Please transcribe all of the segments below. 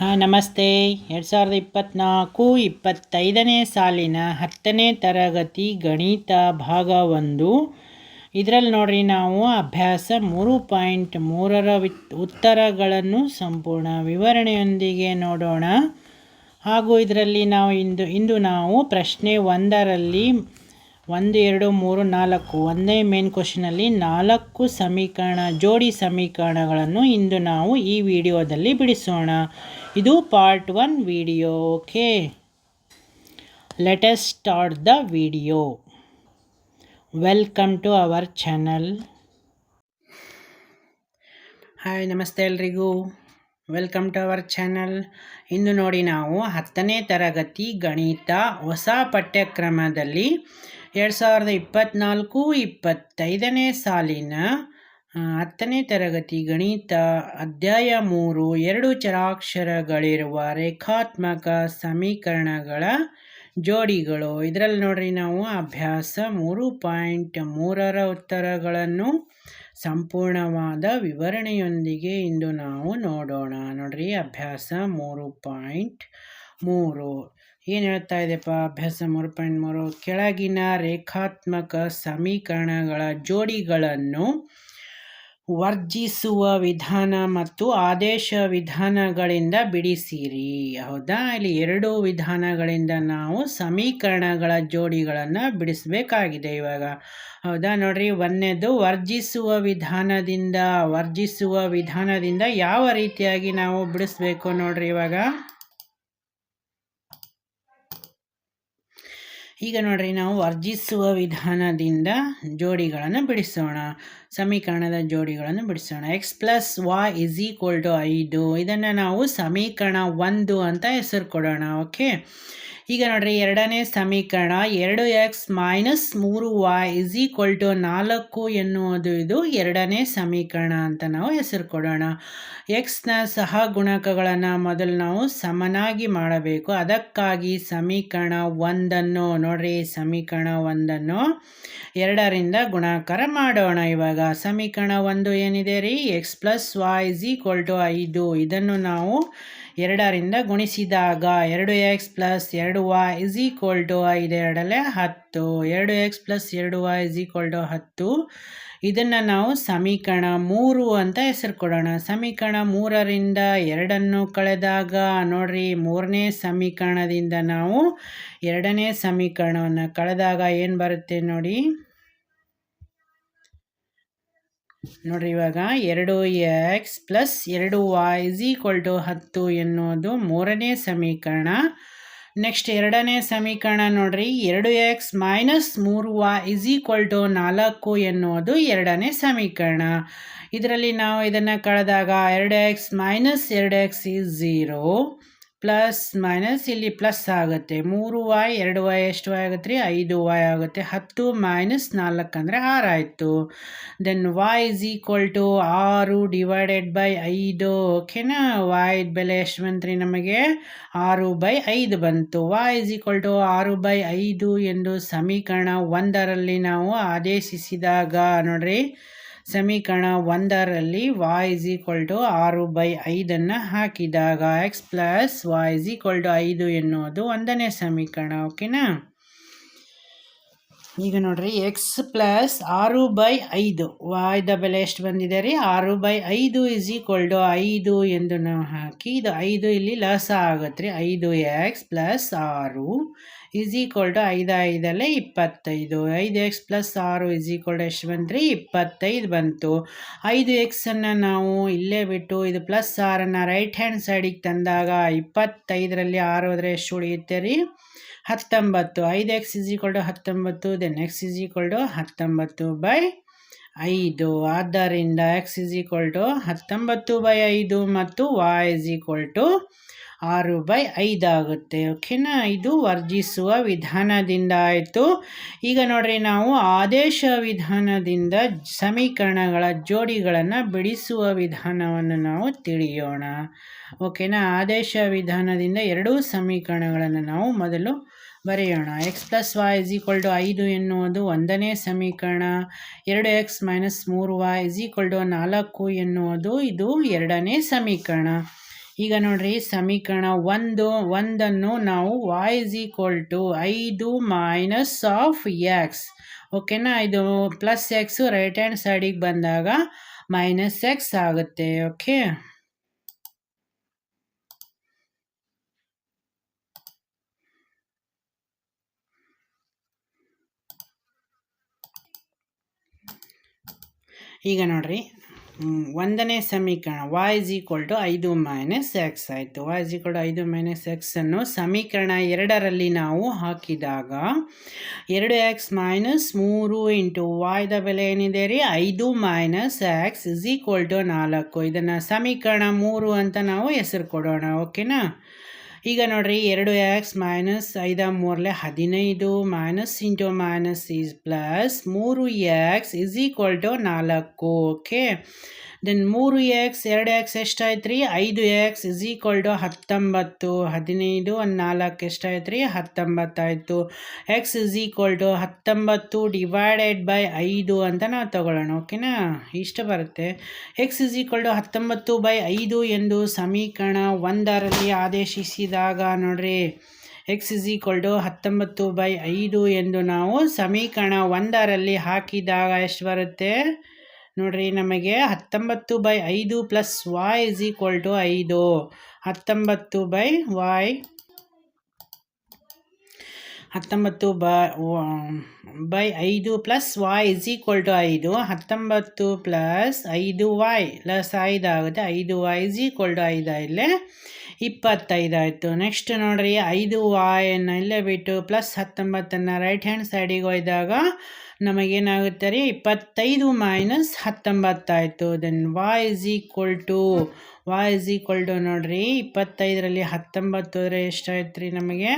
ಹಾಂ, ನಮಸ್ತೆ. ಎರಡು ಸಾವಿರದ ಇಪ್ಪತ್ತ್ನಾಲ್ಕು ಇಪ್ಪತ್ತೈದನೇ ಸಾಲಿನ ಹತ್ತನೇ ತರಗತಿ ಗಣಿತ ಭಾಗ ಒಂದು. ಇದರಲ್ಲಿ ನೋಡ್ರಿ ನಾವು ಅಭ್ಯಾಸ ಮೂರು ಪಾಯಿಂಟ್ ಮೂರರ ಉತ್ತರಗಳನ್ನು ಸಂಪೂರ್ಣ ವಿವರಣೆಯೊಂದಿಗೆ ನೋಡೋಣ. ಹಾಗೂ ಇದರಲ್ಲಿ ನಾವು ಇಂದು ಇಂದು ನಾವು ಪ್ರಶ್ನೆ ಒಂದರಲ್ಲಿ ಒಂದು, ಎರಡು, ಮೂರು, ನಾಲ್ಕು ಒಂದೇ ಮೇನ್ ಕ್ವಶನಲ್ಲಿ ನಾಲ್ಕು ಸಮೀಕರಣ, ಜೋಡಿ ಸಮೀಕರಣಗಳನ್ನು ಇಂದು ನಾವು ಈ ವಿಡಿಯೋದಲ್ಲಿ ಬಿಡಿಸೋಣ. ಇದು part one video okay let's start the video welcome to our channel hi ನಮಸ್ತೆ ಎಲ್ರಿಗೂ. ವೆಲ್ಕಮ್ ಟು ಅವರ್ ಚಾನಲ್ ಇಂದು ನೋಡಿ ನಾವು ಹತ್ತನೇ ತರಗತಿ ಗಣಿತ ಹೊಸ ಪಠ್ಯಕ್ರಮದಲ್ಲಿ ಎರಡು ಸಾವಿರದ ಇಪ್ಪತ್ತ್ನಾಲ್ಕು ಇಪ್ಪತ್ತೈದನೇ ಸಾಲಿನ ಹತ್ತನೇ ತರಗತಿ ಗಣಿತ ಅಧ್ಯಾಯ ಮೂರು ಎರಡು ಚರಾಕ್ಷರಗಳಿರುವ ರೇಖಾತ್ಮಕ ಸಮೀಕರಣಗಳ ಜೋಡಿಗಳು. ಇದರಲ್ಲಿ ನೋಡ್ರಿ ನಾವು ಅಭ್ಯಾಸ ಮೂರು ಪಾಯಿಂಟ್ ಮೂರರ ಉತ್ತರಗಳನ್ನು ಸಂಪೂರ್ಣವಾದ ವಿವರಣೆಯೊಂದಿಗೆ ಇಂದು ನಾವು ನೋಡೋಣ. ನೋಡ್ರಿ, ಅಭ್ಯಾಸ ಮೂರು ಪಾಯಿಂಟ್ ಮೂರು. ಏನು ಹೇಳ್ತಾ ಇದೆಪ್ಪ? ಅಭ್ಯಾಸ ಮೂರು ಪಾಯಿಂಟ್ ಮೂರು. ಕೆಳಗಿನ ರೇಖಾತ್ಮಕ ಸಮೀಕರಣಗಳ ಜೋಡಿಗಳನ್ನು ವರ್ಜಿಸುವ ವಿಧಾನ ಮತ್ತು ಆದೇಶ ವಿಧಾನಗಳಿಂದ ಬಿಡಿಸಿರಿ. ಹೌದಾ? ಇಲ್ಲಿ ಎರಡು ವಿಧಾನಗಳಿಂದ ನಾವು ಸಮೀಕರಣಗಳ ಜೋಡಿಗಳನ್ನು ಬಿಡಿಸಬೇಕಾಗಿದೆ ಇವಾಗ. ಹೌದಾ? ನೋಡ್ರಿ, ಒಂದನೇದು ವರ್ಜಿಸುವ ವಿಧಾನದಿಂದ ವರ್ಜಿಸುವ ವಿಧಾನದಿಂದ ಯಾವ ರೀತಿಯಾಗಿ ನಾವು ಬಿಡಿಸ್ಬೇಕು ನೋಡ್ರಿ ಇವಾಗ. ಈಗ ನೋಡ್ರಿ ನಾವು ವರ್ಜಿಸುವ ವಿಧಾನದಿಂದ ಜೋಡಿಗಳನ್ನು ಬಿಡಿಸೋಣ. ಸಮೀಕರಣದ ಜೋಡಿಗಳನ್ನು ಬಿಡಿಸೋಣ. X plus y is equal to ಐದು. ಇದನ್ನು ನಾವು ಸಮೀಕರಣ ಒಂದು ಅಂತ ಹೆಸರು ಕೊಡೋಣ. ಓಕೆ ಈಗ ನೋಡ್ರಿ ಎರಡನೇ ಸಮೀಕರಣ ಎರಡು ಎಕ್ಸ್ ಮೈನಸ್ ಮೂರು ವೈ ಇಸ್ ಈಕ್ವಲ್ ಟು ನಾಲ್ಕು ಎನ್ನುವುದು ಇದು ಎರಡನೇ ಸಮೀಕರಣ ಅಂತ ನಾವು ಹೆಸರು ಕೊಡೋಣ. ಎಕ್ಸ್ನ ಸಹ ಗುಣಕಗಳನ್ನು ಮೊದಲು ನಾವು ಸಮನಾಗಿ ಮಾಡಬೇಕು. ಅದಕ್ಕಾಗಿ ಸಮೀಕರಣ ಒಂದನ್ನು ನೋಡ್ರಿ ಸಮೀಕರಣ ಒಂದನ್ನು ಎರಡರಿಂದ ಗುಣಾಕಾರ ಮಾಡೋಣ ಇವಾಗ. ಸಮೀಕರಣ ಒಂದು ಏನಿದೆ ರೀ? X plus y is equal to ಐದು. ಇದನ್ನು ನಾವು ಎರಡರಿಂದ ಗುಣಿಸಿದಾಗ ಎರಡು ಎಕ್ಸ್ ಪ್ಲಸ್ ಎರಡು ವೈ ಇಸ್ ಈಕ್ವಲ್ ಟು ಐದು ಎರಡಲ್ಲೇ ಹತ್ತು. ಎರಡು ಎಕ್ಸ್ ಪ್ಲಸ್ ಎರಡು ವೈ ಇಸ್ ಈಕ್ವಲ್ ಟು ಹತ್ತು. ಇದನ್ನು ನಾವು ಸಮೀಕರಣ ಮೂರು ಅಂತ ಹೆಸರು ಕೊಡೋಣ. ಸಮೀಕರಣ ಮೂರರಿಂದ ಎರಡನ್ನು ಕಳೆದಾಗ ನೋಡ್ರಿ ಮೂರನೇ ಸಮೀಕರಣದಿಂದ ನಾವು ಎರಡನೇ ಸಮೀಕರಣವನ್ನು ಕಳೆದಾಗ ಏನು ಬರುತ್ತೆ ನೋಡಿ? ನೋಡ್ರಿ, ಇವಾಗ ಎರಡು ಎಕ್ಸ್ ಪ್ಲಸ್ ಎರಡು ವೈ ಇಸ್ ಈಕ್ವಲ್ ಟು ಹತ್ತು ಎನ್ನುವುದು ಮೂರನೇ ಸಮೀಕರಣ. ನೆಕ್ಸ್ಟ್ ಎರಡನೇ ಸಮೀಕರಣ ನೋಡ್ರಿ, ಎರಡು ಎಕ್ಸ್ ಮೈನಸ್ ಮೂರು ವಾ ಇಸ್ ಈಕ್ವಲ್ ಟು ನಾಲ್ಕು ಎನ್ನುವುದು ಎರಡನೇ ಸಮೀಕರಣ. ಇದರಲ್ಲಿ ನಾವು ಇದನ್ನು ಕಳೆದಾಗ ಎರಡು ಎಕ್ಸ್ ಮೈನಸ್ ಎರಡು x is zero plus minus ಇಲ್ಲಿ ಪ್ಲಸ್ ಆಗುತ್ತೆ. ಮೂರು ವಾಯ್ ಎರಡು ವಾಯ್ ಎಷ್ಟು ವಾಯ್ ಆಗುತ್ತೆ ರೀ? ಐದು ವಾಯ್ ಆಗುತ್ತೆ. ಹತ್ತು ಮೈನಸ್ ನಾಲ್ಕು ಅಂದರೆ ಆರು ಆಯಿತು. Then y is equal to ಆರು ಡಿವೈಡೆಡ್ ಬೈ ಐದು. ಓಕೆನಾ ವಾಯ್ ಬೆಲೆ ಎಷ್ಟು ಬಂತು ರೀ ನಮಗೆ? ಆರು ಬೈ ಐದು ಬಂತು. ವಾಯ್ ಇಸ್ ಈಕ್ವಲ್ ಟು ಆರು ಬೈ ಐದು ಎಂದು ಸಮೀಕರಣ ಒಂದರಲ್ಲಿ ನಾವು ಆದೇಶಿಸಿದಾಗ ನೋಡ್ರಿ. ಸಮೀಕರಣ ಒಂದರಲ್ಲಿ ವಾಯ್ ಇಸ್ ಈಕ್ವಲ್ ಟು ಆರು ಬೈ ಐದನ್ನು ಹಾಕಿದಾಗ x plus y is equal to ಐದು ಎನ್ನುವುದು ಒಂದನೇ ಸಮೀಕರಣ ಓಕೆನಾ ಈಗ ನೋಡ್ರಿ ಎಕ್ಸ್ ಪ್ಲಸ್ ಆರು ಬೈ ಐದು. ವಾಯ್ದ ಬೆಲೆ ಎಷ್ಟು ಬಂದಿದೆ ರೀ? ಆರು ಬೈ ಐದು ಇಸ್ ಈಕ್ವಲ್ ಟು ಐದು ಎಂದು ನಾವು ಹಾಕಿ, ಇದು ಐದು ಇಲ್ಲಿ ಲಸ ಆಗುತ್ತೆ ರೀ. ಐದು ಎಕ್ಸ್ ಪ್ಲಸ್ ಆರು ಇಸ್ ಈಕ್ವಲ್ ಟು ಐದು ಐದಲ್ಲೇ ಇಪ್ಪತ್ತೈದು. ಐದು ಎಕ್ಸ್ ಪ್ಲಸ್ ಆರು ಇಸ್ ಈಕ್ವಲ್ ಟು ಎಷ್ಟು ಬಂತು ಇಪ್ಪತ್ತೈದು ಬಂತು. ಐದು ಎಕ್ಸನ್ನು ನಾವು ಇಲ್ಲೇ ಬಿಟ್ಟು ಇದು ಪ್ಲಸ್ ಆರನ್ನು ರೈಟ್ ಹ್ಯಾಂಡ್ ಸೈಡಿಗೆ ತಂದಾಗ ಇಪ್ಪತ್ತೈದರಲ್ಲಿ ಆರು ಹೋದರೆ ಎಷ್ಟು ಉಳಿಯುತ್ತೆ ರೀ? ಹತ್ತೊಂಬತ್ತು. ಐದು ಎಕ್ಸ್ ಇಸ್ ಈಕ್ವಲ್ ಟು ಹತ್ತೊಂಬತ್ತು then x is equal to ಹತ್ತೊಂಬತ್ತು ಬೈ ಐದು. ಆದ್ದರಿಂದ ಎಕ್ಸ್ ಇಸ್ ಈಕ್ವಲ್ ಟು ಹತ್ತೊಂಬತ್ತು ಬೈ ಐದು ಮತ್ತು ವಾಯ್ ಇಸ್ ಈಕ್ವಲ್ ಟು ಆರು ಬೈ ಐದಾಗುತ್ತೆ ಓಕೆನಾ ಇದು ವರ್ಜಿಸುವ ವಿಧಾನದಿಂದ ಆಯಿತು. ಈಗ ನೋಡ್ರಿ, ನಾವು ಆದೇಶ ವಿಧಾನದಿಂದ ಸಮೀಕರಣಗಳ ಜೋಡಿಗಳನ್ನು ಬಿಡಿಸುವ ವಿಧಾನವನ್ನು ನಾವು ತಿಳಿಯೋಣ. ಓಕೆನಾ ಆದೇಶ ವಿಧಾನದಿಂದ ಎರಡೂ ಸಮೀಕರಣಗಳನ್ನು ನಾವು ಮೊದಲು ಬರೆಯೋಣ. X plus y is equal to ಐದು ಎನ್ನುವುದು ಒಂದನೇ ಸಮೀಕರಣ. ಎರಡು ಎಕ್ಸ್ ಮೈನಸ್ ಮೂರು ವೈ ಇಸ್ ಈಕ್ವಲ್ ಟು ನಾಲ್ಕು ಎನ್ನುವುದು ಇದು ಎರಡನೇ ಸಮೀಕರಣ. ಈಗ ನೋಡ್ರಿ, ಸಮೀಕರಣ ಒಂದು, ಒಂದನ್ನು ನಾವು ವಾಯ್ ಇಸ್ ಈಕ್ವಲ್ ಟು ಐದು ಮೈನಸ್ ಆಫ್ ಎಕ್ಸ್ ಓಕೆನಾ ಇದು ಪ್ಲಸ್ ಎಕ್ಸು ರೈಟ್ ಹ್ಯಾಂಡ್ ಸೈಡಿಗೆ ಬಂದಾಗ ಮೈನಸ್ ಎಕ್ಸ್ ಆಗುತ್ತೆ. ಓಕೆ ಈಗ ನೋಡ್ರಿ. ಒಂದನೇ ಸಮೀಕರಣ ವಾಯ್ ಇಸ್ ಈಕ್ವಲ್ ಟು ಐದು ಮೈನಸ್ ಎಕ್ಸ್ ಆಯಿತು. ವಾಯ್ ಇಸ್ ಈಕ್ವಲ್ ಟು ಐದು ಮೈನಸ್ ಎಕ್ಸನ್ನು ಸಮೀಕರಣ ಎರಡರಲ್ಲಿ ನಾವು ಹಾಕಿದಾಗ ಎರಡು ಎಕ್ಸ್ ಮೈನಸ್ ಮೂರು ಇಂಟು ವಾಯ್ದ ಬೆಲೆ ಏನಿದೆ ರೀ? ಐದು minus x is equal to ನಾಲ್ಕು. ಇದನ್ನು ಸಮೀಕರಣ ಮೂರು ಅಂತ ನಾವು ಹೆಸರು ಕೊಡೋಣ ಓಕೆನಾ ಈಗ ನೋಡ್ರಿ ಎರಡು ಎಕ್ಸ್ ಮೈನಸ್ ಐದ ಮೂರಲೆ ಹದಿನೈದು minus into minus is plus ಮೂರು ಎಕ್ಸ್ ಇಸ್ ಈಕ್ವಲ್ ಟು ನಾಲ್ಕು ಓಕೆ ದೆನ್ ಮೂರು ಎಕ್ಸ್ ಎರಡು ಎಕ್ಸ್ ಎಷ್ಟಾಯ್ತು ರೀ ಐದು ಎಕ್ಸ್ ಇಸ್ ಈಕ್ವಲ್ ಟು ಹತ್ತೊಂಬತ್ತು. ಹದಿನೈದು ಒಂದು ನಾಲ್ಕು ಎಷ್ಟಾಯ್ತು ರೀ ಹತ್ತೊಂಬತ್ತಾಯಿತು. ಎಕ್ಸ್ ಇಸ್ ಈಕ್ವಲ್ ಟು ಹತ್ತೊಂಬತ್ತು ಡಿವೈಡೆಡ್ ಬೈ ಐದು ಅಂತ ನಾವು ತಗೊಳ್ಳೋಣ ಓಕೆನಾ ಇಷ್ಟು ಬರುತ್ತೆ. ಎಕ್ಸ್ ಇಸ್ ಈಕ್ವಲ್ ಟು ಹತ್ತೊಂಬತ್ತು ಬೈ ಐದು ಎಂದು ಸಮೀಕರಣ ಒಂದರಲ್ಲಿ ಆದೇಶಿಸಿದಾಗ ನೋಡ್ರಿ. ಎಕ್ಸ್ ಇಸ್ ಈಕ್ವಲ್ ಟು ಹತ್ತೊಂಬತ್ತು ಬೈ ಐದು ಎಂದು ನಾವು ಸಮೀಕರಣ ಒಂದರಲ್ಲಿ ಹಾಕಿದಾಗ ಎಷ್ಟು ಬರುತ್ತೆ? ನೋಡ್ರಿ, ನಮಗೆ ಹತ್ತೊಂಬತ್ತು ಬೈ ಐದು plus y is equal to ಐದು. ಹತ್ತೊಂಬತ್ತು ಬೈ ವಾಯ್ ಹತ್ತೊಂಬತ್ತು ಬ ಐದು plus y is equal to ಐದು. ಹತ್ತೊಂಬತ್ತು ಪ್ಲಸ್ ಐದು ವಾಯ್ ಪ್ಲಸ್ ಐದು ಆಗುತ್ತೆ. ಐದು ವಾಯ್ ಇಸ್ ಈಕ್ವಲ್ ಟು ಐದು ಇಲ್ಲೇ ಇಪ್ಪತ್ತೈದು ಆಯಿತು. ನೆಕ್ಸ್ಟ್ ನೋಡ್ರಿ, ಐದು ವಾಯನ್ನು ಇಲ್ಲೇ ಬಿಟ್ಟು ಪ್ಲಸ್ ಹತ್ತೊಂಬತ್ತನ್ನು ರೈಟ್ ಹ್ಯಾಂಡ್ ಸೈಡಿಗೆ ಒಯ್ದಾಗ ನಮಗೇನಾಗುತ್ತೆ ರೀ? ಇಪ್ಪತ್ತೈದು minus ಹತ್ತೊಂಬತ್ತಾಯಿತು. Then y is equal to y is equal to ನೋಡ್ರಿ, ಇಪ್ಪತ್ತೈದರಲ್ಲಿ ಹತ್ತೊಂಬತ್ತು ಅಂದರೆ ಎಷ್ಟಾಯ್ತು ರೀ ನಮಗೆ?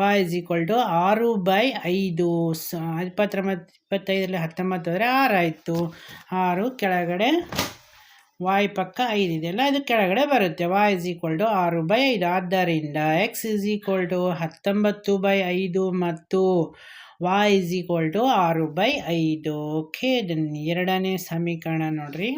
ವಾಯ್ ಇಸ್ ಈಕ್ವಲ್ ಟು ಆರು ಬೈ ಐದು. ಸ ಇಪ್ಪತ್ತೊಂಬತ್ತು ಇಪ್ಪತ್ತೈದರಲ್ಲಿ ಹತ್ತೊಂಬತ್ತು ಅಂದರೆ ಆರಾಯಿತು. ಆರು ಕೆಳಗಡೆ ವಾಯ್ ಪಕ್ಕ ಐದು ಇದೆಯಲ್ಲ ಇದು ಕೆಳಗಡೆ ಬರುತ್ತೆ. ವಾಯ್ ಇಸ್ ಈಕ್ವಲ್ ಟು ಆರು ಬೈ ಐದು. ಆದ್ದರಿಂದ ಎಕ್ಸ್ ಇಸ್ ಈಕ್ವಲ್ ಟು ಹತ್ತೊಂಬತ್ತು ಬೈ ಐದು ಮತ್ತು ವಾಯ್ ಇಸ್ ಈಕ್ವಲ್ ಟು ಆರು ಬೈ ಐದು ಓಕೆ ದೆನ್ ಎರಡನೇ ಸಮೀಕರಣ ನೋಡ್ರಿ.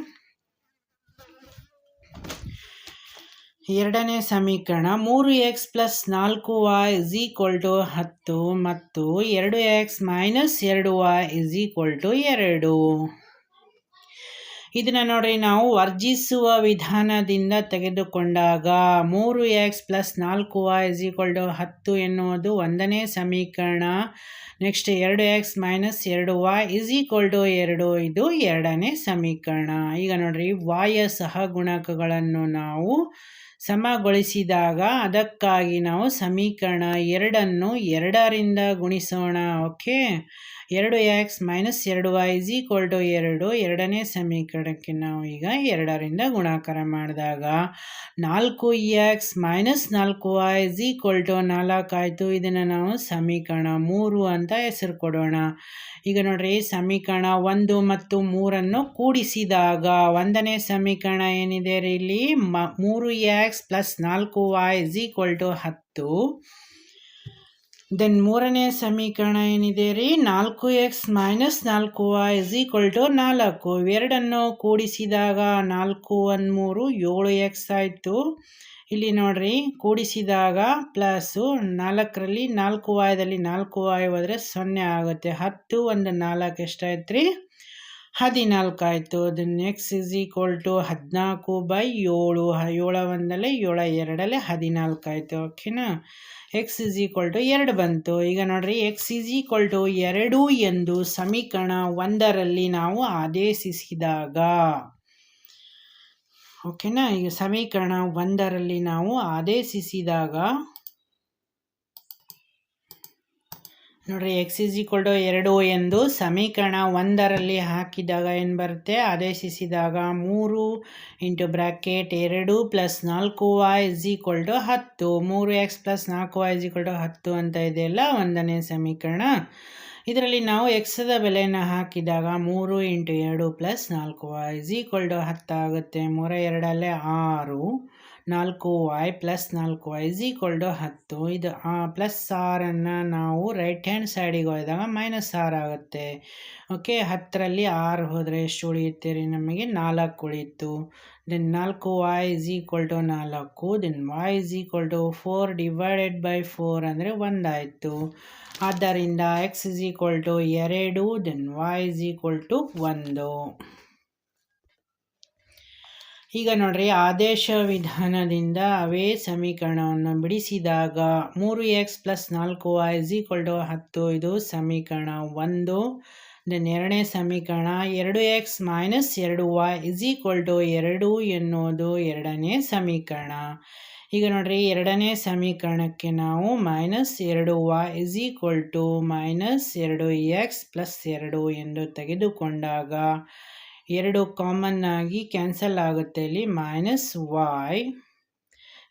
ಎರಡನೇ ಸಮೀಕರಣ, ಮೂರು ಎಕ್ಸ್ ಪ್ಲಸ್ ನಾಲ್ಕು ವಾಯ್ ಇಸ್ ಈಕ್ವಲ್ ಟು ಹತ್ತು ಮತ್ತು ಎರಡು ಎಕ್ಸ್ ಮೈನಸ್ ಎರಡು ವಾಯ್ ಇಸ್ ಈಕ್ವಲ್ ಟು ಎರಡು. ಇದನ್ನು ನೋಡಿ ನಾವು ವರ್ಜಿಸುವ ವಿಧಾನದಿಂದ ತೆಗೆದುಕೊಂಡಾಗ ಮೂರು ಎಕ್ಸ್ ಪ್ಲಸ್ ನಾಲ್ಕು ವಾಯ್ ಇಸ್ ಈಕ್ವಲ್ ಟು ಹತ್ತು ಎನ್ನುವುದು ಒಂದನೇ ಸಮೀಕರಣ. ನೆಕ್ಸ್ಟ್ ಎರಡು ಎಕ್ಸ್ ಮೈನಸ್ ಎರಡು ವಾಯ್ ಇಸ್ ಈಕ್ವಲ್ ಟು ಎರಡು, ಇದು ಎರಡನೇ ಸಮೀಕರಣ. ಈಗ ನೋಡಿರಿ, ವಾಯ ಸಹಗುಣಕಗಳನ್ನು ನಾವು ಸಮಗೊಳಿಸಿದಾಗ ಅದಕ್ಕಾಗಿ ನಾವು ಸಮೀಕರಣ ಎರಡನ್ನು ಎರಡರಿಂದ ಗುಣಿಸೋಣ, ಓಕೆ? ಎರಡು ಎಕ್ಸ್ ಮೈನಸ್ ಎರಡು ವೈ ಇಸ್ ಈಕ್ವಲ್ ಟು ಎರಡು, ಎರಡನೇ ಸಮೀಕರಣಕ್ಕೆ ನಾವು ಈಗ ಎರಡರಿಂದ ಗುಣಾಕಾರ ಮಾಡಿದಾಗ ನಾಲ್ಕು ಎಕ್ಸ್ ಮೈನಸ್ ನಾಲ್ಕು ವೈ ಇಸ್ ಈಕ್ವಲ್ ಟು ನಾಲ್ಕು ಆಯಿತು. ಇದನ್ನು ನಾವು ಸಮೀಕರಣ ಮೂರು ಅಂತ ಹೆಸರು ಕೊಡೋಣ. ಈಗ ನೋಡ್ರಿ, ಸಮೀಕರಣ ಒಂದು ಮತ್ತು ಮೂರನ್ನು ಕೂಡಿಸಿದಾಗ ಒಂದನೇ ಸಮೀಕರಣ ಏನಿದೆ ರೀ ಇಲ್ಲಿ? ಮ ಮೂರು ಪ್ಲಸ್ ನಾಲ್ಕು ವೈ ಇಸ್ ಈಕ್ವಲ್ ಟು ಹತ್ತು. ದೆನ್ ಮೂರನೇ ಸಮೀಕರಣ ಏನಿದೆ ರೀ? ನಾಲ್ಕು ಎಕ್ಸ್ ಮೈನಸ್ ನಾಲ್ಕು ವೈ ಇಸ್ ಈಕ್ವಲ್ ಟು ನಾಲ್ಕು. ಎರಡನ್ನು ಕೂಡಿಸಿದಾಗ ನಾಲ್ಕು ಒಂದು ಮೂರು, ಏಳು ಎಕ್ಸ್ ಆಯಿತು. ಇಲ್ಲಿ ನೋಡ್ರಿ, ಕೂಡಿಸಿದಾಗ ಪ್ಲಸ್ಸು ನಾಲ್ಕರಲ್ಲಿ ನಾಲ್ಕು ವಾಯದಲ್ಲಿ ನಾಲ್ಕು ವಾಯ್ ಹೋದರೆ ಸೊನ್ನೆ ಆಗುತ್ತೆ. ಹತ್ತು ಒಂದು ನಾಲ್ಕು ಎಷ್ಟಾಯ್ತು ರೀ? ಹದಿನಾಲ್ಕು ಆಯಿತು. Then x is equal to ಹದಿನಾಲ್ಕು ಬೈ ಏಳು. ಏಳ ಒಂದಲ್ಲೇ ಏಳ ಎರಡಲ್ಲೇ ಹದಿನಾಲ್ಕು ಆಯಿತು. ಓಕೆನಾ ಎಕ್ಸ್ ಇಸ್ ಈಕ್ವಲ್ ಟು ಎರಡು ಬಂತು. ಈಗ ನೋಡ್ರಿ ಎಕ್ಸ್ ಇಸ್ ಈಕ್ವಲ್ ಟು ಎರಡು ಎಂದು ಸಮೀಕರಣ ಒಂದರಲ್ಲಿ ನಾವು ಆದೇಶಿಸಿದಾಗ. ಓಕೆನಾ ಈಗ ಸಮೀಕರಣ ಒಂದರಲ್ಲಿ ನಾವು ಆದೇಶಿಸಿದಾಗ ನೋಡ್ರಿ ಎಕ್ಸ್ ಇಸ್ ಈಕ್ವಲ್ ಎರಡು ಎಂದು ಸಮೀಕರಣ ಒಂದರಲ್ಲಿ ಹಾಕಿದಾಗ ಏನು ಬರುತ್ತೆ? ಆದೇಶಿಸಿದಾಗ ಮೂರು ಇಂಟು ಬ್ರ್ಯಾಕೆಟ್ ಎರಡು ಪ್ಲಸ್ ನಾಲ್ಕು ವಾಯ್ ಇಸ್ ಈಕ್ವಲ್ ಟು ಹತ್ತು. ಮೂರು ಎಕ್ಸ್ ಪ್ಲಸ್ ನಾಲ್ಕು ವಾಯ್ ಇಸ್ ಈಕ್ವಲ್ ಟು ಹತ್ತು ಅಂತ ಇದೆಯಲ್ಲ ಒಂದನೇ ಸಮೀಕರಣ. ಇದರಲ್ಲಿ ನಾವು ಎಕ್ಸದ ಬೆಲೆಯನ್ನು ಹಾಕಿದಾಗ ಮೂರು ಇಂಟು ಎರಡು ಪ್ಲಸ್ ನಾಲ್ಕು ವಾಯ್ ಇಸ್ ಈಕ್ವಲ್ ಟು ಹತ್ತಾಗುತ್ತೆ ಮೂರ ಎರಡಲ್ಲೇ ಆರು. ನಾಲ್ಕು ವೈ ಪ್ಲಸ್ ನಾಲ್ಕು ವೈ ಇಸ್ ಈಕ್ವಲ್ ಟು ಹತ್ತು. ಇದು ಪ್ಲಸ್ ಆರನ್ನು ನಾವು ರೈಟ್ ಹ್ಯಾಂಡ್ ಸೈಡಿಗೆ ಹೋದಾಗ ಮೈನಸ್ ಆರ್ ಆಗುತ್ತೆ. ಓಕೆ ಹತ್ತರಲ್ಲಿ ಆರು ಹೋದರೆ ಎಷ್ಟು ಉಳಿಯುತ್ತೆ ರೀ ನಮಗೆ ನಾಲ್ಕು ಉಳಿಯಿತು. ದೆನ್ ನಾಲ್ಕು ವೈ ಇಸ್ ಈಕ್ವಲ್ ಟು ನಾಲ್ಕು. Then y is equal to four divided by four ಅಂದರೆ ಒಂದಾಯಿತು ಆದ್ದರಿಂದ ಎಕ್ಸ್ ಇಸ್ ಈಕ್ವಲ್ ಟು ಎರಡು. Then y is equal to ಒಂದು. ಈಗ ನೋಡ್ರಿ, ಆದೇಶ ವಿಧಾನದಿಂದ ಅವೇ ಸಮೀಕರಣವನ್ನು ಬಿಡಿಸಿದಾಗ ಮೂರು ಎಕ್ಸ್ ಪ್ಲಸ್ ನಾಲ್ಕು ವೈ ಟು ಹತ್ತು, ಇದು ಸಮೀಕರಣ ಒಂದು. ಎರಡನೇ ಸಮೀಕರಣ, ಎರಡು ಎಕ್ಸ್ ಮೈನಸ್ ಎರಡು ವೈ ಈಕ್ವಲ್ ಟು ಎರಡು ಎನ್ನುವುದು ಎರಡನೇ ಸಮೀಕರಣ. ಈಗ ನೋಡ್ರಿ, ಎರಡನೇ ಸಮೀಕರಣಕ್ಕೆ ನಾವು ಮೈನಸ್ ಎರಡು y is equal to minus ಎರಡು ಎಕ್ಸ್ ಪ್ಲಸ್ ಎರಡು ಎಂದು ತೆಗೆದುಕೊಂಡಾಗ ಎರಡು ಕಾಮನ್ ಆಗಿ ಕ್ಯಾನ್ಸಲ್ ಆಗುತ್ತೆ ಇಲ್ಲಿ. Minus y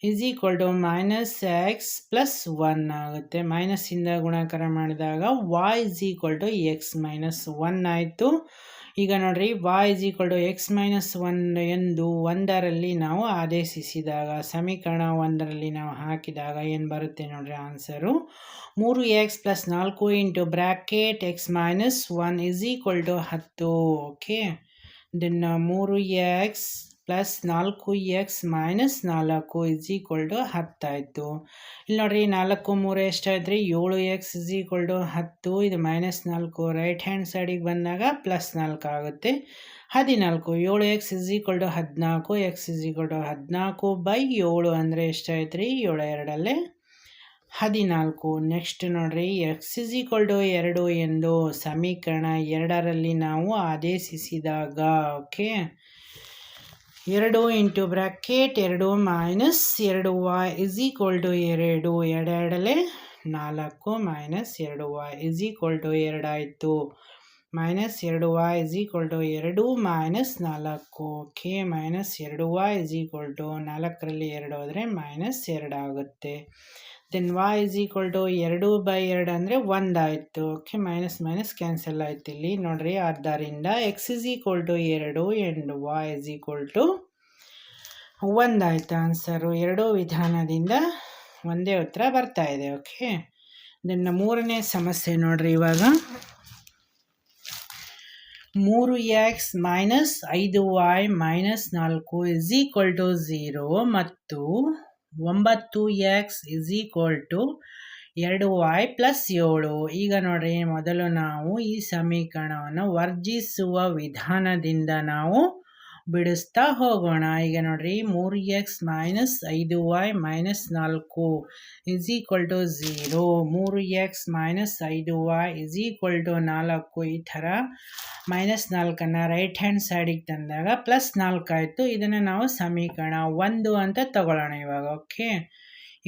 is equal to minus x plus one ಆಗುತ್ತೆ. ಮೈನಸ್ಸಿಂದ ಗುಣಾಕಾರ ಮಾಡಿದಾಗ y is equal to x minus one ಆಯಿತು. ಈಗ ನೋಡ್ರಿ y is equal to x minus one ಎಂದು ಒಂದರಲ್ಲಿ ನಾವು ಆದೇಶಿಸಿದಾಗ, ಸಮೀಕರಣ ಒಂದರಲ್ಲಿ ನಾವು ಹಾಕಿದಾಗ ಏನು ಬರುತ್ತೆ ನೋಡ್ರಿ ಆನ್ಸರು ಮೂರು ಎಕ್ಸ್ ಪ್ಲಸ್ ನಾಲ್ಕು into bracket x minus one is equal to ಹತ್ತು ಓಕೆ ದೆನ್ ಮೂರು ಎಕ್ಸ್ ಪ್ಲಸ್ ನಾಲ್ಕು ಎಕ್ಸ್ ಮೈನಸ್ ನಾಲ್ಕು ಇಸ್ ಈಕ್ವಲ್ ಟು ಹತ್ತಾಯಿತು ಇಲ್ಲಿ ನೋಡಿರಿ, ನಾಲ್ಕು ಮೂರು ಎಷ್ಟಾಯ್ತು ಏಳು ಎಕ್ಸ್ ಇಸ್ ಈಕ್ವಲ್ ಟು ಹತ್ತು, ಇದು ಮೈನಸ್ ನಾಲ್ಕು. ರೈಟ್ ಹ್ಯಾಂಡ್ ಸೈಡಿಗೆ ಬಂದಾಗ ಪ್ಲಸ್ ನಾಲ್ಕು ಆಗುತ್ತೆ. ಹದಿನಾಲ್ಕು, ಏಳು ಎಕ್ಸ್ ಇಸ್ ಈಕ್ವಲ್ ಟು ಹದಿನಾಲ್ಕು ಎಕ್ಸ್ ಇಸ್ ಈಕ್ವಲ್ ಟು ಹದಿನಾಲ್ಕು ಬೈ ಏಳು ಅಂದರೆ ಎಷ್ಟಾಯ್ತು ರೀ ಏಳು ಎರಡಲ್ಲೇ. ಹದಿನಾಲ್ಕು. ನೆಕ್ಸ್ಟ್ ನೋಡ್ರಿ ಎಕ್ಸ್ ಇಸ್ ಈಕ್ವಲ್ ಟು ಎರಡು ಎಂದು ಸಮೀಕರಣ ಎರಡರಲ್ಲಿ ನಾವು ಆದೇಶಿಸಿದಾಗ ಓಕೆ ಎರಡು ಇಂಟು ಬ್ರಾಕೆಟ್ ಎರಡು ಮೈನಸ್ ಎರಡು ವಾಯ್ ಇಸ್ ಈಕ್ವಲ್ ಟು ಎರಡು ಎರಡೆರಡಲೆ ನಾಲ್ಕು ಮೈನಸ್ ಎರಡು ವಾಯ್ ಇಸ್ ಈಕ್ವಲ್ ಟು ಎರಡಾಯಿತು ಮೈನಸ್ ಎರಡು ವಾಯ್ ಇಸ್ ಈಕ್ವಲ್ ಟು ಎರಡು ಮೈನಸ್ ನಾಲ್ಕು ಓಕೆ ಮೈನಸ್ ಎರಡು ವಾಯ್ ಇಸ್ ಈಕ್ವಲ್ ಟು ನಾಲ್ಕರಲ್ಲಿ ಎರಡು ಹೋದರೆ ಮೈನಸ್ ಎರಡು ಆಗುತ್ತೆ. Then y is equal to ಎರಡು ಬೈ ಎರಡು ಅಂದರೆ ಒಂದಾಯಿತು ಓಕೆ ಮೈನಸ್ ಮೈನಸ್ ಕ್ಯಾನ್ಸಲ್ ಆಯ್ತು ಇಲ್ಲಿ. ನೋಡ್ರಿ, ಆದ್ದರಿಂದ ಎಕ್ಸ್ ಇಸ್ ಈಕ್ವಲ್ ಟು ಎರಡು and y is equal to ಒಂದಾಯ್ತು answer ಎರಡೂ ವಿಧಾನದಿಂದ ಒಂದೇ ಉತ್ತರ ಬರ್ತಾ ಇದೆ. ಓಕೆ ದೆನ್ ಮೂರನೇ ಸಮಸ್ಯೆ ನೋಡ್ರಿ ಇವಾಗ. ಮೂರು ಎಕ್ಸ್ ಮೈನಸ್ ಐದು ವೈ ಮೈನಸ್ ನಾಲ್ಕು ಇಸ್ ಈಕ್ವಲ್ ಟು ಝೀರೋ ಮತ್ತು ಒಂಬತ್ತು ಎಕ್ಸ್ ಇಸ್ ಈಕ್ವಲ್ ಟು ಎರಡು ವೈ ಪ್ಲಸ್ ಏಳು. ಈಗ ನೋಡ್ರಿ, ಮೊದಲು ನಾವು ಈ ಸಮೀಕರಣವನ್ನು ವರ್ಜಿಸುವ ವಿಧಾನದಿಂದ ನಾವು ಬಿಡಿಸ್ತಾ ಹೋಗೋಣ. ಈಗ ನೋಡ್ರಿ, ಮೂರು ಎಕ್ಸ್ ಮೈನಸ್ ಐದು ವೈ ಮೈನಸ್ ನಾಲ್ಕು ಇಸ್ ಈಕ್ವಲ್ ಟು ಝೀರೋ ಮೂರು ಎಕ್ಸ್ ಮೈನಸ್ ಐದು ವೈ ಇಸ್ ಈಕ್ವಲ್ ಟು ನಾಲ್ಕು. ಈ ಥರ ಮೈನಸ್ ನಾಲ್ಕನ್ನು ರೈಟ್ ಹ್ಯಾಂಡ್ ಸೈಡಿಗೆ ತಂದಾಗ ಪ್ಲಸ್ ನಾಲ್ಕಾಯಿತು ಇದನ್ನು ನಾವು ಸಮೀಕರಣ ಒಂದು ಅಂತ ತಗೊಳ್ಳೋಣ ಇವಾಗ ಓಕೆ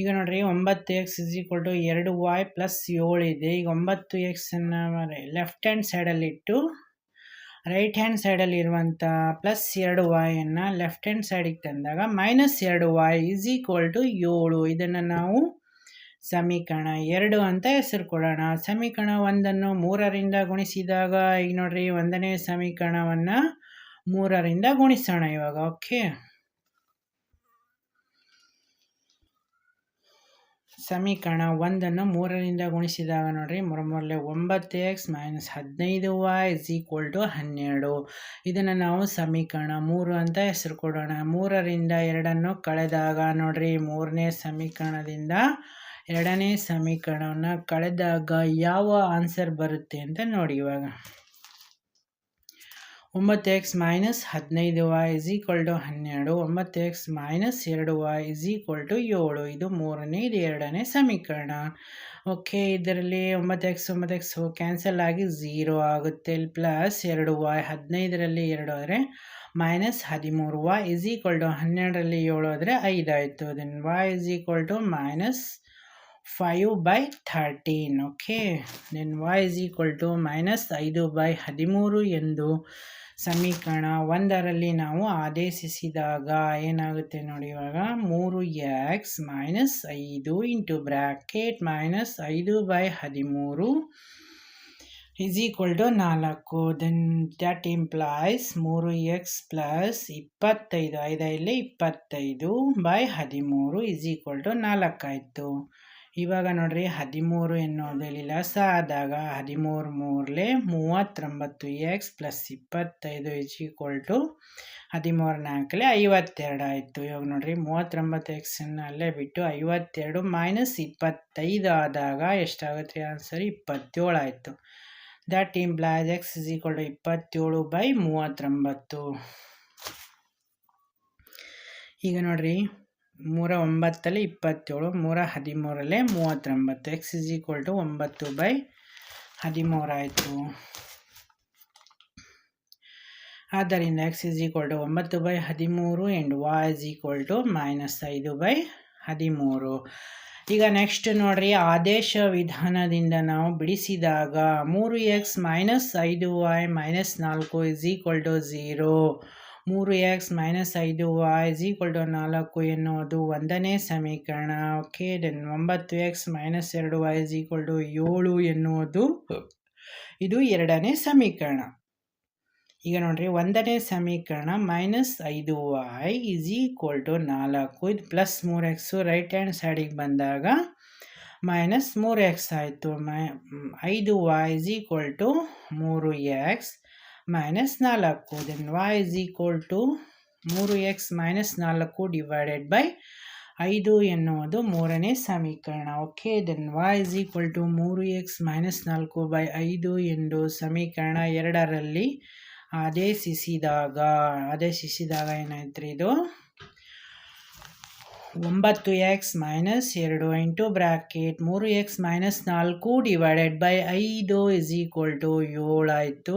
ಈಗ ನೋಡ್ರಿ, ಒಂಬತ್ತು ಎಕ್ಸ್ ಇಸ್ ಈಕ್ವಲ್ ಟು ಎರಡು ವೈ ಪ್ಲಸ್ ಏಳು ಇದೆ. ಈಗ ಒಂಬತ್ತು ಎಕ್ಸನ್ನು ಲೆಫ್ಟ್ ಹ್ಯಾಂಡ್ ಸೈಡಲ್ಲಿಟ್ಟು ರೈಟ್ ಹ್ಯಾಂಡ್ ಸೈಡಲ್ಲಿ ಇರುವಂಥ ಪ್ಲಸ್ ಎರಡು ವಾಯನ್ನು ಲೆಫ್ಟ್ ಹ್ಯಾಂಡ್ ಸೈಡಿಗೆ ತಂದಾಗ ಮೈನಸ್ ಎರಡು ವಾಯ್ ಈಸ್ ಈಕ್ವಲ್ ಟು ಏಳು. ಇದನ್ನು ನಾವು ಸಮೀಕರಣ ಎರಡು ಅಂತ ಹೆಸರು ಕೊಡೋಣ. ಸಮೀಕರಣ ಒಂದನ್ನು ಮೂರರಿಂದ ಗುಣಿಸಿದಾಗ, ಈಗ ನೋಡ್ರಿ ಒಂದನೇ ಸಮೀಕರಣವನ್ನು ಮೂರರಿಂದ ಗುಣಿಸೋಣ ಇವಾಗ ಓಕೆ ಸಮೀಕರಣ ಒಂದನ್ನು ಮೂರರಿಂದ ಗುಣಿಸಿದಾಗ ನೋಡಿರಿ ಮೂರಮೂರಲೆ ಒಂಬತ್ತು ಎಕ್ಸ್ ಮೈನಸ್ ಹದಿನೈದು ವೈ ಇಸ್ ಈಕ್ವಲ್ ಟು ಹನ್ನೆರಡು. ಇದನ್ನು ನಾವು ಸಮೀಕರಣ ಮೂರು ಅಂತ ಹೆಸರು ಕೊಡೋಣ. ಮೂರರಿಂದ ಎರಡನ್ನು ಕಳೆದಾಗ ನೋಡಿರಿ ಮೂರನೇ ಸಮೀಕರಣದಿಂದ ಎರಡನೇ ಸಮೀಕರಣವನ್ನು ಕಳೆದಾಗ ಯಾವ ಆನ್ಸರ್ ಬರುತ್ತೆ ಅಂತ ನೋಡಿ ಇವಾಗ. ಒಂಬತ್ತು ಎಕ್ಸ್ ಮೈನಸ್ ಹದಿನೈದು ವೈ ಇಸ್ ಈಕ್ವಲ್ ಟು ಹನ್ನೆರಡು. ಒಂಬತ್ತು ಎಕ್ಸ್ ಮೈನಸ್ ಎರಡು ವೈ ಇಸ್ ಈಕ್ವಲ್ ಟು ಏಳು. ಇದು ಮೂರನೇ, ಇದು ಎರಡನೇ ಸಮೀಕರಣ. ಓಕೆ, ಇದರಲ್ಲಿ ಒಂಬತ್ತು ಎಕ್ಸ್ ಒಂಬತ್ತು ಎಕ್ಸ್ ಕ್ಯಾನ್ಸಲ್ ಆಗಿ ಝೀರೋ ಆಗುತ್ತೆ. ಪ್ಲಸ್ ಎರಡು ವೈ, ಹದಿನೈದರಲ್ಲಿ ಎರಡು ಆದರೆ ಮೈನಸ್ ಹದಿಮೂರು ವೈ ಇಸ್ ಈಕ್ವಲ್ ಟು ಹನ್ನೆರಡರಲ್ಲಿ ಏಳು ಆದರೆ ಐದಾಯಿತು then y is equal to minus five by thirteen okay then y is equal to minus ಐದು ಬೈ ಹದಿಮೂರು ಎಂದು ಸಮೀಕರಣ ಒಂದರಲ್ಲಿ ನಾವು ಆದೇಶಿಸಿದಾಗ ಏನಾಗುತ್ತೆ ನೋಡಿ ಇವಾಗ? ಮೂರು ಎಕ್ಸ್ ಮೈನಸ್ ಐದು ಇಂಟು ಬ್ರ್ಯಾಕೆಟ್ ಮೈನಸ್ ಐದು ಬೈ ಹದಿಮೂರು ಇಸ್ ಈಕ್ವಲ್ ಟು ನಾಲ್ಕು. ದೆನ್ ದ್ಯಾಟ್ ಇಂಪ್ಲಾಯ್ಸ್ ಮೂರು ಎಕ್ಸ್ ಪ್ಲಸ್ ಇಪ್ಪತ್ತೈದು ಐದೈಲಿ ಇಪ್ಪತ್ತೈದು ಬೈ ಹದಿಮೂರು ಟು ನಾಲ್ಕಾಯಿತು ಇವಾಗ ನೋಡ್ರಿ ಹದಿಮೂರು ಎನ್ನುವುದು ಇಲ್ಲಿ ಲಸ ಆದಾಗ ಹದಿಮೂರು ಮೂರಲೆ ಮೂವತ್ತೊಂಬತ್ತು ಎಕ್ಸ್ ಪ್ಲಸ್ ಇಪ್ಪತ್ತೈದು ಇಜ್ ಈಕ್ವಲ್ ಟು ಹದಿಮೂರು ನಾಲ್ಕಲೆ ಐವತ್ತೆರಡು ಆಯಿತು. ಇವಾಗ ನೋಡ್ರಿ ಮೂವತ್ತೊಂಬತ್ತು ಎಕ್ಸನ್ನು ಅಲ್ಲೇ ಬಿಟ್ಟು ಐವತ್ತೆರಡು ಮೈನಸ್ ಇಪ್ಪತ್ತೈದು ಆದಾಗ ಎಷ್ಟಾಗುತ್ತೆ ಆನ್ಸರ್ ಇಪ್ಪತ್ತೇಳು ಆಯಿತು. That implies x is equal to ಇಪ್ಪತ್ತೇಳು ಬೈ ಮೂವತ್ತೊಂಬತ್ತು. ಈಗ ನೋಡ್ರಿ ಮೂರ ಒಂಬತ್ತಲ್ಲಿ ಇಪ್ಪತ್ತೇಳು, ಮೂರ ಹದಿಮೂರಲ್ಲೇ ಮೂವತ್ತೊಂಬತ್ತು. ಎಕ್ಸ್ ಇಸ್ ಈಕ್ವಲ್ ಟು ಒಂಬತ್ತು ಬೈ ಹದಿಮೂರಾಯಿತು ಆದ್ದರಿಂದ ಎಕ್ಸ್ ಇಸ್ ಈಕ್ವಲ್ ಟು ಒಂಬತ್ತು ಬೈ ಹದಿಮೂರು and y is equal to minus ಐದು ಬೈ ಹದಿಮೂರು. ಈಗ ನೆಕ್ಸ್ಟ್ ನೋಡ್ರಿ, ಆದೇಶ ವಿಧಾನದಿಂದ ನಾವು ಬಿಡಿಸಿದಾಗ ಮೂರು ಎಕ್ಸ್ ಮೈನಸ್ ಐದು ವೈ ಮೈನಸ್ ನಾಲ್ಕು ಇಸ್ ಈಕ್ವಲ್ ಟು ಝೀರೋ ಮೂರು ಎಕ್ಸ್ ಮೈನಸ್ ಐದು ವೈ ಇಸ್ ಈಕ್ವಲ್ ನಾಲ್ಕು ಎನ್ನುವುದು ಒಂದನೇ ಸಮೀಕರಣ. ಓಕೆ, ದೆನ್ ಒಂಬತ್ತು ಎಕ್ಸ್ ಮೈನಸ್ ಎರಡು ವೈ ಇಸ್ ಈಕ್ವಲ್ ಏಳು ಎನ್ನುವುದು ಇದು ಎರಡನೇ ಸಮೀಕರಣ. ಈಗ ನೋಡ್ರಿ, ಒಂದನೇ ಸಮೀಕರಣ ಮೈನಸ್ ಐದು ವೈ ಇಸ್ ಈಕ್ವಲ್ ಟು ನಾಲ್ಕು. ಇದು ಪ್ಲಸ್ ಮೂರು ಎಕ್ಸು ರೈಟ್ ಹ್ಯಾಂಡ್ ಸೈಡಿಗೆ ಬಂದಾಗ ಮೈನಸ್ ಮೂರು ಎಕ್ಸ್ ಆಯಿತು. ಮೈ, ಐದು ವೈ ಇಸ್ ಈಕ್ವಲ್ ಟು ಮೂರು ಎಕ್ಸ್. ಮೈನಸ್ ನಾಲ್ಕು then y is equal to ಮೂರು ಎಕ್ಸ್ ಮೈನಸ್ ನಾಲ್ಕು ಡಿವೈಡೆಡ್ ಬೈ ಐದು ಎನ್ನುವುದು ಮೂರನೇ ಸಮೀಕರಣ. Okay then y is equal to ಮೂರು ಎಕ್ಸ್ ಮೈನಸ್ ನಾಲ್ಕು ಬೈ ಐದು ಎಂದು ಸಮೀಕರಣ ಎರಡರಲ್ಲಿ ಆದೇಶಿಸಿದಾಗ ಆದೇಶಿಸಿದಾಗ ಏನಾಯ್ತು ಇದು? ಒಂಬತ್ತು ಎಕ್ಸ್ ಮೈನಸ್ ಎರಡು ಇಂಟು ಬ್ರ್ಯಾಕೆಟ್ ಮೂರು ಎಕ್ಸ್ ಮೈನಸ್ ನಾಲ್ಕು ಡಿವೈಡೆಡ್ ಬೈ ಐದು ಇಸ್ ಈಕ್ವಲ್ ಟು ಏಳಾಯಿತು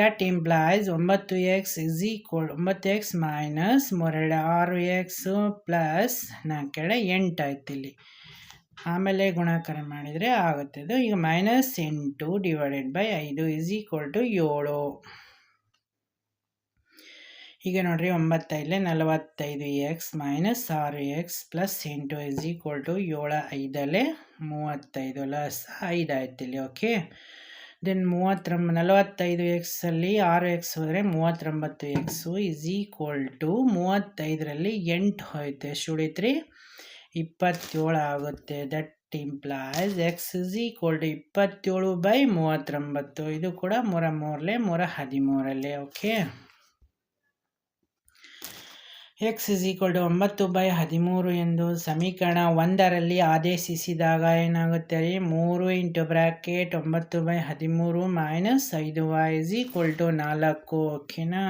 ದಟ್ ಇಂಪ್ಲಾಯ್ಸ್ ಒಂಬತ್ತು ಎಕ್ಸ್ ಇಸ್ ಈಕ್ವಲ್ ಒಂಬತ್ತು ಎಕ್ಸ್ ಮೈನಸ್ ಮೂರೆರಡು ಆರು ಎಕ್ಸ್ ಪ್ಲಸ್ ನಾಲ್ಕೆರಡು ಎಂಟಾಯ್ತು ಇಲ್ಲಿ. ಆಮೇಲೆ ಗುಣಾಕಾರ ಮಾಡಿದರೆ ಆಗುತ್ತೆ ಅದು ಈಗ ಮೈನಸ್ ಎಂಟು ಡಿವೈಡೆಡ್ ಬೈ ಐದು ಇಸ್ ಈಕ್ವಲ್ ಟು ಏಳು. ಈಗ ನೋಡ್ರಿ ಒಂಬತ್ತೈದಲೆ ನಲವತ್ತೈದು ಎಕ್ಸ್ ಮೈನಸ್ ಆರು ಎಕ್ಸ್ ಪ್ಲಸ್ ಎಂಟು ಇಸ್ ಈಕ್ವಲ್ ಟು ಏಳು ಐದಲೆ ಮೂವತ್ತೈದು ಲಸ್ ಐದು ಆಯ್ತು ಇಲ್ಲಿ ಓಕೆ ದೆನ್ ಮೂವತ್ತೊಂಬ, ನಲವತ್ತೈದು ಎಕ್ಸಲ್ಲಿ ಆರು ಎಕ್ಸ್ ಹೋದರೆ ಮೂವತ್ತೊಂಬತ್ತು ಎಕ್ಸು ಇಸ್ ಈಕ್ವಲ್ ಟು ಮೂವತ್ತೈದರಲ್ಲಿ ಎಂಟು ಹೋಯ್ತು ಎಷ್ಟು ಉಳಿತ್ರಿ ಇಪ್ಪತ್ತೇಳು ಆಗುತ್ತೆ. That implies x is equal to ಇಪ್ಪತ್ತೇಳು ಬೈ ಮೂವತ್ತೊಂಬತ್ತು. ಇದು ಕೂಡ ಮೂರ ಮೂರಲೆ ಮೂರ ಹದಿಮೂರಲ್ಲೇ okay x is equal to ಒಂಬತ್ತು ಬೈ ಹದಿಮೂರು ಎಂದು ಸಮೀಕರಣ ಒಂದರಲ್ಲಿ ಆದೇಶಿಸಿದಾಗ ಏನಾಗುತ್ತೆ ರೀ? ಮೂರು ಇಂಟು ಬ್ರ್ಯಾಕೆಟ್ ಒಂಬತ್ತು ಬೈ ಹದಿಮೂರು ಮೈನಸ್ ಐದು ವೈ ಇಸ್ ಈಕ್ವಲ್ ಟು ನಾಲ್ಕು. ಓಕೆನಾ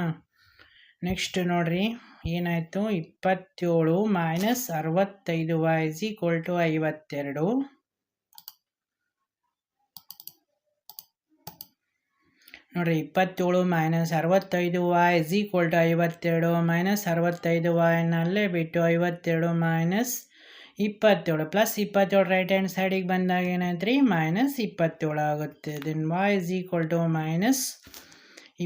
ನೆಕ್ಸ್ಟ್ ನೋಡಿರಿ. ಏನಾಯಿತು? ಇಪ್ಪತ್ತೇಳು ಮೈನಸ್ ಅರವತ್ತೈದು ವೈ ಇಸ್ ಈಕ್ವಲ್ ಟು ಐವತ್ತೆರಡು. ನೋಡಿರಿ, ಇಪ್ಪತ್ತೇಳು ಮೈನಸ್ ಅರವತ್ತೈದು ವಾಯ್ ಇಸ್ ಈಕ್ವಲ್ ಟು ಐವತ್ತೆರಡು ಮೈನಸ್ ಅರವತ್ತೈದು ವಾಯ್ನಲ್ಲೇ ಬಿಟ್ಟು ಐವತ್ತೆರಡು ಮೈನಸ್ ಇಪ್ಪತ್ತೇಳು. ಪ್ಲಸ್ ಇಪ್ಪತ್ತೇಳು ರೈಟ್ ಹ್ಯಾಂಡ್ ಸೈಡಿಗೆ ಬಂದಾಗ ಏನಾಯ್ತು ರೀ ಮೈನಸ್ ಇಪ್ಪತ್ತೇಳು ಆಗುತ್ತೆ. Then y is equal to minus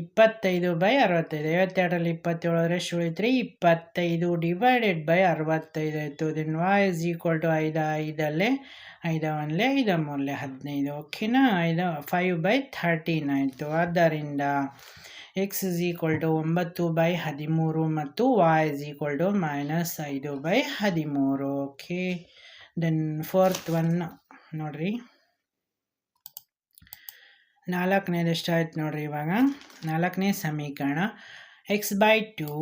ಇಪ್ಪತ್ತೈದು ಬೈ ಅರವತ್ತೈದು, ಐವತ್ತೆರಡರಲ್ಲಿ ಇಪ್ಪತ್ತೇಳು ಎಷ್ಟು ಉಳಿತರೆ ಇಪ್ಪತ್ತೈದು ಡಿವೈಡೆಡ್ ಬೈ ಅರವತ್ತೈದು ಆಯಿತು. Then y is equal to ಐದು, ಐದಲ್ಲೇ ಐದು ಒನ್ಲೆ ಐದು ಮೂರಲೆ ಹದಿನೈದು ಓಕೆನಾ ಐದು ಫೈವ್ ಬೈ ಥರ್ಟೀನ್ ಆಯಿತು. ಆದ್ದರಿಂದ ಎಕ್ಸ್ ಇಸ್ ಈಕ್ವಲ್ ಟು ಒಂಬತ್ತು ಬೈ ಹದಿಮೂರು ಮತ್ತು y is equal to minus ಐದು ಬೈ ಹದಿಮೂರು. ಓಕೆ ದೆನ್ ಫೋರ್ತ್ ಒನ್ ನೋಡಿರಿ. ನಾಲ್ಕನೇದು ಎಷ್ಟಾಯ್ತು ನೋಡ್ರಿ ಇವಾಗ. ನಾಲ್ಕನೇ ಸಮೀಕರಣ. X by two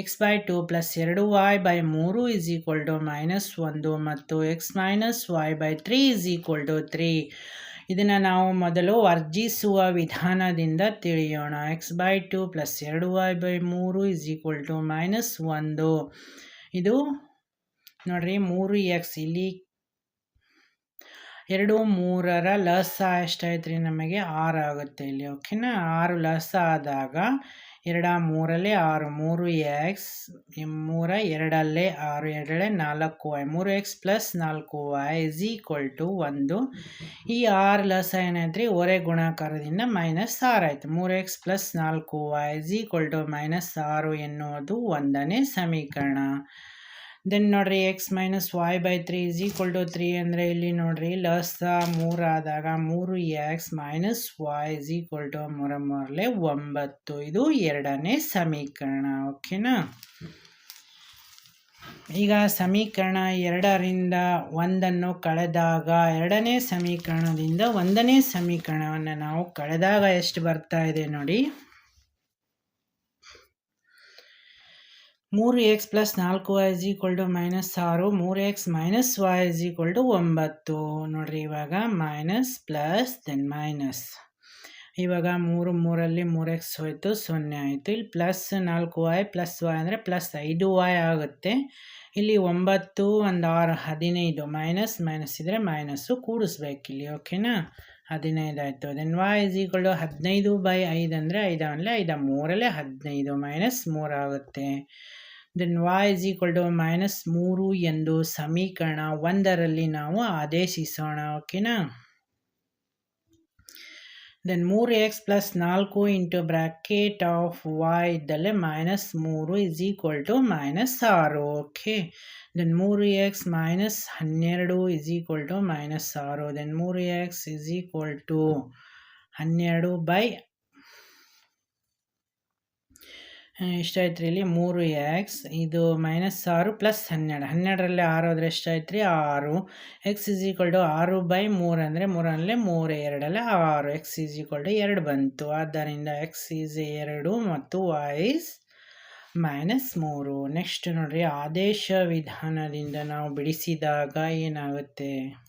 x by two plus ಎರಡು ವಾಯ್ ಬೈ ಮೂರು ಇಸ್ ಈಕ್ವಲ್ ಟು ಮೈನಸ್ ಒಂದು ಮತ್ತು x minus y by three is equal to three ಇದನ್ನು ನಾವು ಮೊದಲು ವರ್ಜಿಸುವ ವಿಧಾನದಿಂದ ತಿಳಿಯೋಣ. ಎಕ್ಸ್ ಬೈ ಟು ಪ್ಲಸ್ ಎರಡು ವಾಯ್ ಬೈ ಮೂರು ಇಸ್ ಈಕ್ವಲ್ ಟು ಮೈನಸ್ ಒಂದು. ಇದು ನೋಡ್ರಿ ಮೂರು ಎಕ್ಸ್ ಇಲ್ಲಿ ಎರಡು ಮೂರರ ಲಸ ಎಷ್ಟಾಯ್ತು ರೀ ನಮಗೆ? ಆರು ಆಗುತ್ತೆ ಇಲ್ಲಿ, ಓಕೆನಾ? ಆರು ಲಸ ಆದಾಗ ಎರಡ ಮೂರಲ್ಲೇ ಆರು. ಮೂರು ಎಕ್ಸ್ ಮೂರ ಎರಡಲ್ಲೇ ಆರು. ಎರಡಲ್ಲೇ ನಾಲ್ಕು ವೈ ಮೂರು ಎಕ್ಸ್ ಪ್ಲಸ್ ನಾಲ್ಕು ವೈ ಇಸ್ ಈಕ್ವಲ್ ಟು ಒಂದು. ಈ ಆರು ಲಸ ಏನಾಯ್ತು ಒರೆ ಗುಣಾಕಾರದಿಂದ ಮೈನಸ್ ಆರು ಆಯಿತು. ಮೂರು ಎಕ್ಸ್ ಪ್ಲಸ್ ನಾಲ್ಕು y is equal to minus ಆರು ಎನ್ನುವುದು ಒಂದನೇ ಸಮೀಕರಣ. ದೆನ್ ನೋಡ್ರಿ x minus y by three is equal to three ಅಂದರೆ ಇಲ್ಲಿ ನೋಡ್ರಿ ಲಸ ಮೂರು ಆದಾಗ ಮೂರು x minus y is equal to ಮೂರ ಮೂರಲೆ ಒಂಬತ್ತು. ಇದು ಎರಡನೇ ಸಮೀಕರಣ ಓಕೆನಾ ಈಗ ಸಮೀಕರಣ ಎರಡರಿಂದ ಒಂದನ್ನು ಕಳೆದಾಗ ಎರಡನೇ ಸಮೀಕರಣದಿಂದ ಒಂದನೇ ಸಮೀಕರಣವನ್ನು ನಾವು ಕಳೆದಾಗ ಎಷ್ಟು ಬರ್ತಾ ಇದೆ ನೋಡಿ. ಮೂರು ಎಕ್ಸ್ ಪ್ಲಸ್ ನಾಲ್ಕು y is equal to minus ಆರು, ಮೂರು x minus y is equal to ಒಂಬತ್ತು. ನೋಡಿರಿ, ಇವಾಗ ಮೈನಸ್ ಪ್ಲಸ್ ದೆನ್ ಮೈನಸ್. ಇವಾಗ ಮೂರು, ಮೂರಲ್ಲಿ ಮೂರು ಎಕ್ಸ್ ಹೋಯಿತು, ಸೊನ್ನೆ ಆಯಿತು. ಇಲ್ಲಿ ಪ್ಲಸ್ ನಾಲ್ಕು ವೈ ಪ್ಲಸ್ ವೈ ಅಂದರೆ ಪ್ಲಸ್ ಐದು ವೈ ಆಗುತ್ತೆ. ಇಲ್ಲಿ ಒಂಬತ್ತು, ಒಂದು ಆರು, ಹದಿನೈದು. ಮೈನಸ್ ಮೈನಸ್ ಇದ್ದರೆ ಮೈನಸ್ಸು ಕೂಡಿಸ್ಬೇಕಿಲ್ಲಿ ಓಕೆನಾ? ಹದಿನೈದು ಆಯಿತು then y is equal to ಹದಿನೈದು ಬೈ ಐದು ಅಂದರೆ ಐದು ಅಂದರೆ ಐದು. ಮೂರಲ್ಲೇ ಹದಿನೈದು ಮೈನಸ್ ಮೂರು ಆಗುತ್ತೆ. Then y is equal to minus ಮೂರು ಎಂದು ಸಮೀಕರಣ ಒಂದರಲ್ಲಿ ನಾವು ಆದೇಶಿಸೋಣ ಓಕೆನಾ ದೆನ್ ಮೂರು ಎಕ್ಸ್ ಪ್ಲಸ್ ನಾಲ್ಕು ಇಂಟು ಬ್ರ್ಯಾಕೆಟ್ ಆಫ್ ವಾಯ್ ಇದ್ದಲ್ಲೇ ಮೈನಸ್ ಮೂರು ಇಸ್ ಈಕ್ವಲ್ ಟು ಮೈನಸ್ ಆರು ಓಕೆ ದೆನ್ ಮೂರು ಎಕ್ಸ್ ಮೈನಸ್ ಹನ್ನೆರಡು ಇಸ್ ಈಕ್ವಲ್ ಟು ಮೈನಸ್ ಆರು. ದೆನ್ ಮೂರು ಎಕ್ಸ್ ಇಸ್ ಈಕ್ವಲ್ ಟು ಹನ್ನೆರಡು ಬೈ ಎಷ್ಟಾಯ್ತು ರೀ ಇಲ್ಲಿ? ಮೂರು ಎಕ್ಸ್ ಇದು ಮೈನಸ್ ಆರು ಪ್ಲಸ್ ಹನ್ನೆರಡು. ಹನ್ನೆರಡರಲ್ಲಿ ಆರು ಆದರೆ ಎಷ್ಟಾಯ್ತು ರೀ ಆರು. ಎಕ್ಸ್ ಇಸ್ ಈಕ್ವಲ್ ಟು ಆರು ಬೈ ಮೂರು ಅಂದರೆ ಮೂರಲ್ಲೇ ಮೂರು, ಎರಡಲ್ಲೇ ಆರು. ಎಕ್ಸ್ ಈಸ್ ಈಕ್ವಲ್ ಟು ಎರಡು ಬಂತು. ಆದ್ದರಿಂದ ಎಕ್ಸ್ ಈಸ್ ಎರಡು ಮತ್ತು ವಾಯ್ಸ್ ಮೈನಸ್ ಮೂರು. ನೆಕ್ಸ್ಟ್ ನೋಡಿರಿ ಆದೇಶ ವಿಧಾನದಿಂದ ನಾವು ಬಿಡಿಸಿದಾಗ ಏನಾಗುತ್ತೆ?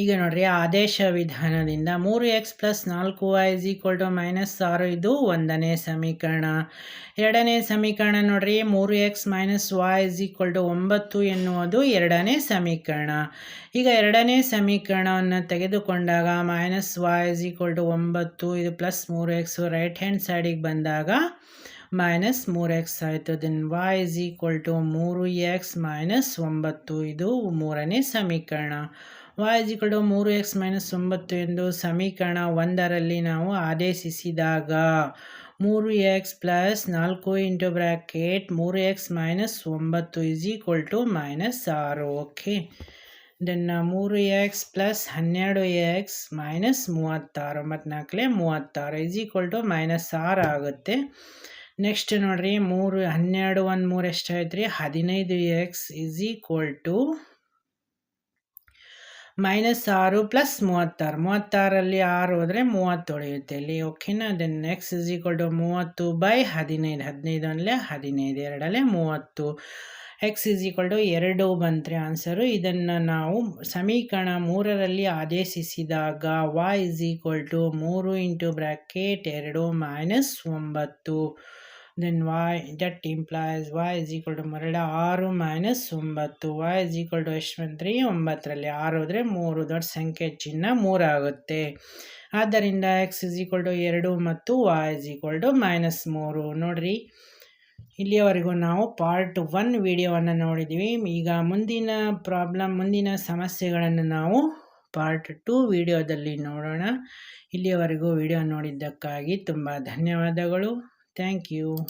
ಈಗ ನೋಡ್ರಿ, ಆದೇಶ ವಿಧಾನದಿಂದ ಮೂರು ಎಕ್ಸ್ ಪ್ಲಸ್ ನಾಲ್ಕು y is equal to minus ಆರು, ಇದು ಒಂದನೇ ಸಮೀಕರಣ. ಎರಡನೇ ಸಮೀಕರಣ ನೋಡ್ರಿ, ಮೂರು x minus y is equal to ಒಂಬತ್ತು ಎನ್ನುವುದು ಎರಡನೇ ಸಮೀಕರಣ. ಈಗ ಎರಡನೇ ಸಮೀಕರಣವನ್ನು ತೆಗೆದುಕೊಂಡಾಗ minus y is equal to ಒಂಬತ್ತು, ಇದು ಪ್ಲಸ್ ಮೂರು ಎಕ್ಸ್ ರೈಟ್ ಹ್ಯಾಂಡ್ ಸೈಡಿಗೆ ಬಂದಾಗ ಮೈನಸ್ ಮೂರು ಎಕ್ಸ್ ಆಯಿತು. Then y is equal to ಮೂರು ಎಕ್ಸ್ ಮೈನಸ್ ಒಂಬತ್ತು, ಇದು ಮೂರನೇ ಸಮೀಕರಣ. ವೈ ಇಸ್ ಮೂರು ಎಕ್ಸ್ ಮೈನಸ್ ಒಂಬತ್ತು ಎಂದು ಸಮೀಕರಣ ಒಂದರಲ್ಲಿ ನಾವು ಆದೇಶಿಸಿದಾಗ ಮೂರು ಎಕ್ಸ್ ಪ್ಲಸ್ ನಾಲ್ಕು ಇಂಟು ಬ್ರ್ಯಾಕೆಟ್ ಮೂರು ಎಕ್ಸ್ ಮೈನಸ್ ಒಂಬತ್ತು ಇಸ್ ಈಕ್ವಲ್ ಟು ಮೈನಸ್ ಆರು ಓಕೆ ದೆನ್ ಮೂರು ಎಕ್ಸ್ ಪ್ಲಸ್ ಹನ್ನೆರಡು ಎಕ್ಸ್ ಮೈನಸ್ ಮೂವತ್ತಾರು ಮತ್ತು ನಾಲ್ಕಲೇ ಮೂವತ್ತಾರು ಇಸ್ ಈಕ್ವಲ್ ಟು ಮೈನಸ್ ಆರು ಆಗುತ್ತೆ. ನೆಕ್ಸ್ಟ್ ನೋಡಿರಿ, ಮೂರು, ಹನ್ನೆರಡು ಒಂದು ಮೂರು ಎಷ್ಟಾಯ್ತು ರೀ ಹದಿನೈದು x is equal to minus ಆರು ಪ್ಲಸ್ ಮೂವತ್ತಾರು. ಮೂವತ್ತಾರಲ್ಲಿ ಆರು ಹೋದರೆ ಮೂವತ್ತು ಉಳಿಯುತ್ತೆ. ಇಲ್ಲಿ ಓಕೆನಾ? Then next is equal to ಮೂವತ್ತು ಬೈ ಹದಿನೈದು. ಹದಿನೈದು ಅಂದರೆ ಹದಿನೈದು. ಎರಡಲ್ಲೇ ಮೂವತ್ತು. ಎಕ್ಸ್ ಇಸ್ ಈಕ್ವಲ್ ಟು ಎರಡು ಬಂತ್ರಿ ಆನ್ಸರು ಇದನ್ನು ನಾವು ಸಮೀಕರಣ ಮೂರರಲ್ಲಿ ಆದೇಶಿಸಿದಾಗ ವಾಯ್ ಇಸ್ ಈಕ್ವಲ್ ಟು ಮೂರು ಇಂಟು ಬ್ರ್ಯಾಕೆಟ್ ಎರಡು ಮೈನಸ್ ಒಂಬತ್ತು. Then y that implies y is equal to ಮರಳ ಆರು ಮೈನಸ್ ಒಂಬತ್ತು ವಾಯ್ ಇಸ್ ಈಕ್ವಲ್ ಟು ಎಷ್ಟು ಬಂತ್ರಿ ಒಂಬತ್ತರಲ್ಲಿ ಆರು ಹೋದರೆ ಮೂರು, ದೊಡ್ಡ ಸಂಖ್ಯೆ ಚಿಹ್ನ ಮೂರಾಗುತ್ತೆ ಆದ್ದರಿಂದ ಎಕ್ಸ್ ಇಸ್ ಈಕ್ವಲ್ ಟು ಎರಡು ಮತ್ತು y is equal to minus ಮೂರು. ನೋಡಿರಿ, ಇಲ್ಲಿಯವರೆಗೂ ನಾವು ಪಾರ್ಟ್ ಒನ್ ವಿಡಿಯೋವನ್ನು ನೋಡಿದ್ದೀವಿ ಈಗ ಮುಂದಿನ ಪ್ರಾಬ್ಲಮ್ ಮುಂದಿನ ಸಮಸ್ಯೆಗಳನ್ನು ನಾವು ಪಾರ್ಟ್ ಟು ವಿಡಿಯೋದಲ್ಲಿ ನೋಡೋಣ. ಇಲ್ಲಿಯವರೆಗೂ ವಿಡಿಯೋ ನೋಡಿದ್ದಕ್ಕಾಗಿ ತುಂಬ ಧನ್ಯವಾದಗಳು. Thank you.